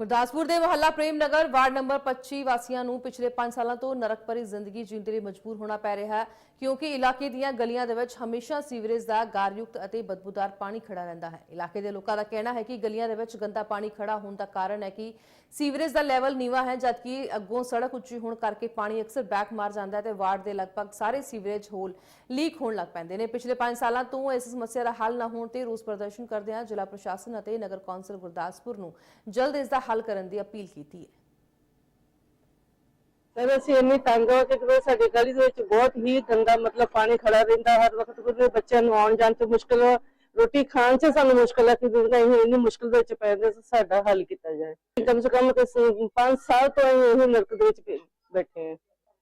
ਗੁਰਦਾਸਪੁਰ ਦੇ ਮਹੱਲਾ Prem Nagar ward number 25 ਵਾਸੀਆਂ ਨੂੰ ਪਿਛਲੇ 5 ਸਾਲਾਂ ਤੋਂ ਨਰਕ ਭਰੀ ਜ਼ਿੰਦਗੀ ਜੀਣ ਦੇ ਲਈ ਮਜਬੂਰ ਹੋਣਾ ਪੈ ਰਿਹਾ ਹੈ, ਕਿਉਂਕਿ ਇਲਾਕੇ ਦੀਆਂ ਗਲੀਆਂ ਦੇ ਵਿੱਚ ਹਮੇਸ਼ਾ ਸੀਵਰੇਜ ਦਾ ਗਾਰਯੁਕਤ ਅਤੇ ਬਦਬੂਦਾਰ ਪਾਣੀ ਖੜਾ ਰਹਿੰਦਾ ਹੈ। ਇਲਾਕੇ ਦੇ ਲੋਕਾਂ ਦਾ ਕਹਿਣਾ ਹੈ ਕਿ ਗਲੀਆਂ ਦੇ ਵਿੱਚ ਗੰਦਾ ਪਾਣੀ ਖੜਾ ਹੋਣ ਦਾ ਕਾਰਨ ਹੈ ਕਿ ਸੀਵਰੇਜ ਦਾ ਲੈਵਲ ਨੀਵਾ ਹੈ, ਜਦਕਿ ਅੱਗੋਂ ਸੜਕ ਉੱਚੀ ਹੋਣ ਕਰਕੇ ਪਾਣੀ ਅਕਸਰ ਬੈਕ ਮਾਰ ਜਾਂਦਾ ਹੈ ਤੇ ਵਾਰਡ ਦੇ ਲਗਭਗ ਸਾਰੇ ਸੀਵਰੇਜ ਹੋਲ ਲੀਕ ਹੋਣ ਲੱਗ ਪੈਂਦੇ ਨੇ। ਪਿਛਲੇ 5 ਸਾਲਾਂ ਤੋਂ ਇਸ ਸਮੱਸਿਆ ਦਾ ਹੱਲ ਨਾ ਹੋਣ ਤੇ ਰੋਸ ਪ੍ਰਦਰਸ਼ਨ ਕਰਦਿਆਂ ਜ਼ਿਲ੍ਹਾ ਪ੍ਰਸ਼ਾਸਨ ਅਤੇ ਨਗਰ ਕੌਂਸਲ ਗੁਰਦਾਸਪੁਰ ਨੂੰ ਜਲਦ ਇਸ ਦਾ ਹੱਲ ਕਰਨ ਦੀ ਅਪੀਲ ਕੀਤੀ ਹੈ। ਸਰ ਅਸੀਂ ਇੰਨੀ ਤੰਗ ਹੋ ਕੇ ਕਿ ਸਾਡੀ ਗਲੀ ਦੇ ਵਿੱਚ ਬਹੁਤ ਹੀ ਗੰਦਾ ਮਤਲਬ ਪਾਣੀ ਖੜਾ ਰਹਿੰਦਾ ਹਰ ਵਕਤ ਕੋਈ ਬੱਚਿਆਂ ਨੂੰ ਆਉਣ ਜਾਣ ਚ ਮੁਸ਼ਕਲ ਰੋਟੀ ਖਾਣ ਚ ਸਾਨੂੰ ਮੁਸ਼ਕਲ ਹੈ ਕਿ ਦੁਨੀਆ ਅਸੀਂ ਇੰਨੀ ਮੁਸ਼ਕਲ ਦੇ ਵਿੱਚ ਪੈ ਗਏ ਸੋ ਸਾਡਾ ਹੱਲ ਕੀਤਾ ਜਾਏ। ਕਮ ਸੇ ਕਮ 5 ਸਾਲ ਤੋਂ ਅਸੀਂ ਇਹ ਨਰਕ ਦੇ ਵਿੱਚ ਬੈਠੇ ਹਾਂ।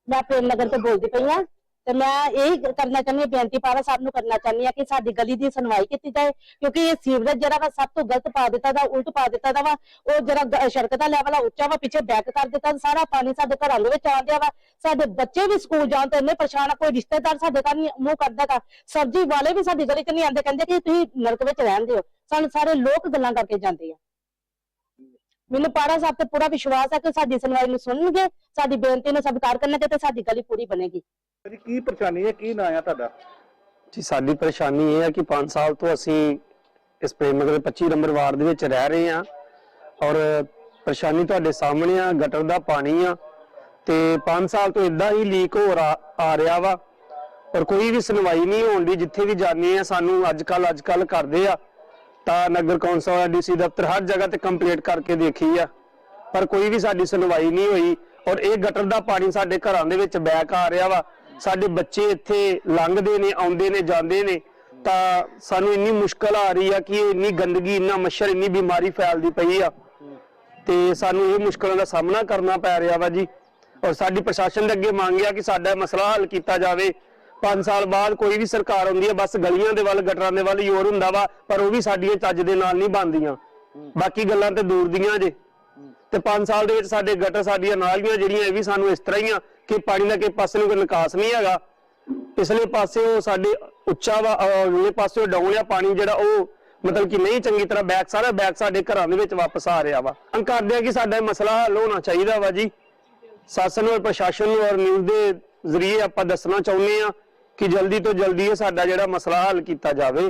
ਮੈਂ ਪ੍ਰੇਮ ਨਗਰ ਤੋਂ ਬੋਲਦੀ ਪਈ ਆ ਤੇ ਮੈਂ ਇਹ ਕਰਨਾ ਚਾਹੁੰਦੀ ਹਾਂ, ਬੇਨਤੀ ਪਾਰਾ ਸਾਹਿਬ ਨੂੰ ਕਰਨਾ ਚਾਹੁੰਦੀ ਹਾਂ ਕਿ ਸਾਡੀ ਗਲੀ ਦੀ ਸੁਣਵਾਈ ਕੀਤੀ ਜਾਏ, ਕਿਉਂਕਿ ਇਹ ਸੀਵਰੇਜ ਜਿਹੜਾ ਵਾ ਸਭ ਤੋਂ ਗਲਤ ਪਾ ਦਿੱਤਾ ਦਾ, ਉਲਟ ਪਾ ਦਿੱਤਾ ਦਾ ਵਾ, ਉਹ ਜਿਹੜਾ ਸੜਕ ਦਾ ਲੈਵਲ ਆ, ਉੱਚਾ ਵਾ, ਪਿੱਛੇ ਬੈਕ ਕਰ ਦਿੱਤਾ ਸਾਰਾ ਪਾਣੀ ਸਾਡੇ ਘਰਾਂ ਦੇ ਵਿੱਚ ਆ ਵਾ। ਸਾਡੇ ਬੱਚੇ ਵੀ ਸਕੂਲ ਜਾਣ ਤੋਂ ਇੰਨੇ ਪਰੇਸ਼ਾਨ ਆ, ਕੋਈ ਰਿਸ਼ਤੇਦਾਰ ਸਾਡੇ ਘਰ ਨਹੀਂ, ਮੂੰਹ ਕਰਦਾ ਗਾ। ਸਬਜ਼ੀ ਵਾਲੇ ਵੀ ਸਾਡੀ ਗਲੀ 'ਚ ਨਹੀਂ ਆਉਂਦੇ, ਕਹਿੰਦੇ ਕਿ ਤੁਸੀਂ ਨਰਕ ਵਿੱਚ ਰਹਿੰਦੇ ਹੋ ਸਾਨੂੰ ਸਾਰੇ ਲੋਕ ਗੱਲਾਂ ਕਰਕੇ ਜਾਂਦੇ ਆ। ਮੈਨੂੰ ਪਾਰਾ ਸਾਹਿਬ ਤੇ ਪੂਰਾ ਵਿਸ਼ਵਾਸ ਹੈ ਕਿ ਸਾਡੀ ਸੁਣਵਾਈ ਨੂੰ ਸੁਣਨਗੇ, ਸਾਡੀ ਬੇਨਤੀ ਨੂੰ ਸਵੀਕਾਰ ਕਰਨਗੇ ਤੇ ਸਾਡੀ ਗਲੀ ਪੂਰੀ ਬਣੇਗੀ। ਜੀ, ਕੀ ਪਰੇਸ਼ਾਨੀ ਹੈ? ਕੀ ਨਾਂ ਆ ਤੁਹਾਡਾ? ਜੀ, ਸਾਡੀ ਪਰੇਸ਼ਾਨੀ ਇਹ ਹੈ ਕਿ 5 ਸਾਲ ਤੋਂ ਅਸੀਂ ਇਸ ਪ੍ਰੇਮ ਨਗਰ 25 ਨੰਬਰ ਵਾਰਡ ਦੇ ਵਿੱਚ ਰਹਿ ਰਹੇ ਹਾਂ ਔਰ ਪਰੇਸ਼ਾਨੀ ਤੁਹਾਡੇ ਸਾਹਮਣੇ ਆ, ਗਟਰ ਦਾ ਪਾਣੀ ਆ ਤੇ 5 ਸਾਲ ਤੋਂ ਇਦਾਂ ਹੀ ਲੀਕ ਹੋ ਆ ਰਿਹਾ ਵਾ ਪਰ ਕੋਈ ਵੀ ਸੁਣਵਾਈ ਨਹੀਂ ਹੋਣ ਦੀ, ਜਿੱਥੇ ਵੀ ਜਾਂਦੇ ਆ, ਸਾਨੂੰ ਅੱਜ ਕੱਲ ਅੱਜ ਕੱਲ ਕਰਦੇ ਆ ਤਾਂ ਨਗਰ ਕੌਂਸਲ ਡੀਸੀ ਦਫ਼ਤਰ ਹਰ ਜਗ੍ਹਾ ਤੇ ਕੰਪਲੀਟ ਕਰਕੇ ਦੇਖੀ ਆ, ਪਰ ਕੋਈ ਵੀ ਸਾਡੀ ਸੁਣਵਾਈ ਨਹੀਂ ਹੋਈ ਔਰ ਇਹ ਗਟਰ ਦਾ ਪਾਣੀ ਸਾਡੇ ਘਰਾਂ ਦੇ ਵਿੱਚ ਬੈਕ ਆ ਰਿਹਾ ਵਾ ਸਾਡੇ ਬੱਚੇ ਇੱਥੇ ਲੰਘਦੇ ਨੇ ਆਉਂਦੇ ਨੇ ਜਾਂਦੇ ਨੇ ਤਾਂ ਸਾਨੂੰ ਇੰਨੀ ਮੁਸ਼ਕਲ ਆ ਰਹੀ ਆ ਕਿ ਇਹ ਇੰਨੀ ਗੰਦਗੀ ਇੰਨਾ ਮੱਛਰ ਇੰਨੀ ਬਿਮਾਰੀ ਫੈਲਦੀ ਪਈ ਆ। ਤੇ ਸਾਨੂੰ ਇਹ ਮੁਸ਼ਕਲਾਂ ਦਾ ਸਾਹਮਣਾ ਕਰਨਾ ਪੈ ਰਿਹਾ ਵਾ ਜੀ। ਔਰ ਸਾਡੀ ਪ੍ਰਸ਼ਾਸਨ ਦੇ ਅੱਗੇ ਮੰਗ ਆ ਕਿ ਸਾਡਾ ਮਸਲਾ ਹੱਲ ਕੀਤਾ ਜਾਵੇ। 5 ਸਾਲ ਬਾਅਦ ਕੋਈ ਵੀ ਸਰਕਾਰ ਆਉਂਦੀ ਹੈ ਬਸ ਗਲੀਆਂ ਦੇ ਵੱਲ ਗਟਰਾਂ ਦੇ ਵੱਲ ਯੋਰ ਹੁੰਦਾ ਵਾ ਪਰ ਉਹ ਵੀ ਸਾਡੀਆਂ ਚੱਜ ਦੇ ਨਾਲ ਨਹੀਂ ਬਣਦੀਆਂ। ਬਾਕੀ ਗੱਲਾਂ ਤੇ ਦੂਰ ਦੀਆਂ ਜੇ। ਤੇ 5 ਸਾਲ ਦੇ ਵਿੱਚ ਸਾਡੇ ਗਟਰ ਸਾਡੀਆਂ ਨਾਲੀਆਂ ਜਿਹੜੀਆਂ ਇਹ ਵੀ ਸਾਨੂੰ ਇਸ ਤਰ੍ਹਾਂ ਹੀ ਆ ਕਿ ਪਾਣੀ ਦਾ ਕਿਸੇ ਪਾਸੇ ਨੂੰ ਕੋਈ ਨਿਕਾਸ ਨਹੀਂ ਹੈਗਾ। ਪਿਛਲੇ ਪਾਸੇ ਉਹ ਸਾਡੇ ਉੱਚਾ ਵਾ ਅਗਲੇ ਪਾਸੇ ਡਾਊਨ ਆ ਪਾਣੀ ਜਿਹੜਾ ਉਹ ਮਤਲਬ ਕਿ ਨਹੀਂ ਚੰਗੀ ਤਰ੍ਹਾਂ ਬੈਕ ਸਾਰਾ ਬੈਕ ਸਾਡੇ ਘਰਾਂ ਦੇ ਵਿੱਚ ਵਾਪਸ ਆ ਰਿਹਾ ਵਾ। ਅੰਕ ਕਰਦੇ ਆ ਕਿ ਸਾਡਾ ਇਹ ਮਸਲਾ ਹੱਲ ਹੋਣਾ ਚਾਹੀਦਾ ਵਾ ਜੀ। ਸ਼ਾਸਨ ਔਰ ਪ੍ਰਸ਼ਾਸਨ ਨੂੰ ਔਰ ਨਿਊਜ਼ ਦੇ ਜ਼ਰੀਏ ਆਪਾਂ ਦੱਸਣਾ ਚਾਹੁੰਦੇ ਆ ਕਿ ਜਲਦੀ ਤੋਂ ਜਲਦੀ ਇਹ ਸਾਡਾ ਜਿਹੜਾ ਮਸਲਾ ਹੱਲ ਕੀਤਾ ਜਾਵੇ।